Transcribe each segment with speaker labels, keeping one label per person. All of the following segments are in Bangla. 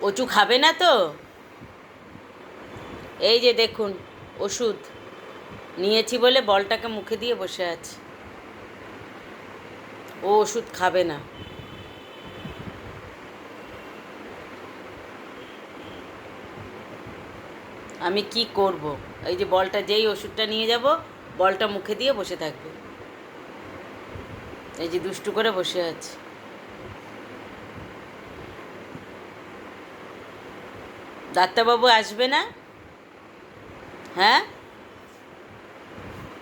Speaker 1: কচু খাবে না তো? এই যে দেখুন, ওষুধ। নিয়েছি বলে বলটাকে মুখে দিয়ে বসে আছে। ও ওষুধ খাবে না। আমি কি করব? এই যে বলটা, যেই ওষুধটা নিয়ে যাব, বলটা মুখে দিয়ে বসে থাকবে। এই যে দুষ্টু করে বসে আছে। ডাক্তারবাবু আসবে না? হ্যাঁ?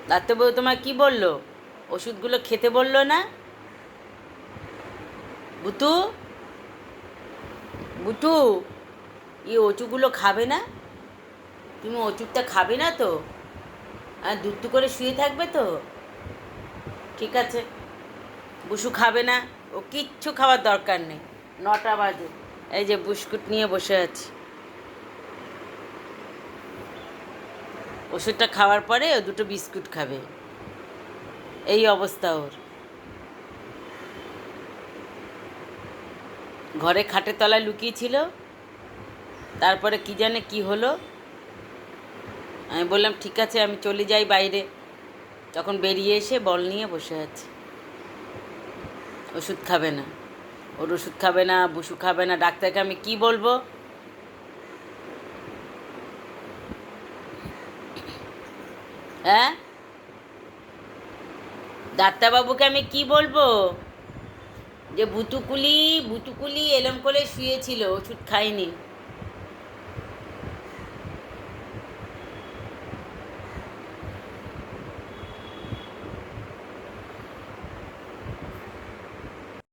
Speaker 1: ডাক্তারবাবু তোমার কি বলল? ওষুধগুলো খেতে বলল না? বুতু? বুটু এই ওষুধগুলো খাবে না? তুমি ওষুধটা খাবে না তো? আর দুধ করে শুয়ে থাকবে তো? ঠিক আছে। বুসু খাবে না। ও কিচ্ছু খাওয়ার দরকার নেই। নটা বাজে। এই যে বিস্কুট নিয়ে বসে আছি। ওষুধটা খাওয়ার পরে ও দুটো বিস্কুট খাবে। এই অবস্থা ওর। ঘরে খাটের তলায় লুকিয়েছিল। তারপরে কি জানে কি হলো। আমি বললাম, ঠিক আছে, আমি চলে যাই বাইরে। তখন বেরিয়ে এসে বল নিয়ে বসে আছে। ওষুধ খাবে না। ওর ওষুধ খাবে না, বুসু খাবে না। ডাক্তারকে আমি কি বলব? হ্যাঁ? ডাক্তারবাবুকে আমি কি বলব? যে বুতুকুলি বুতুকুলি এলম করে শুয়েছিল ওষুধ খায়নি।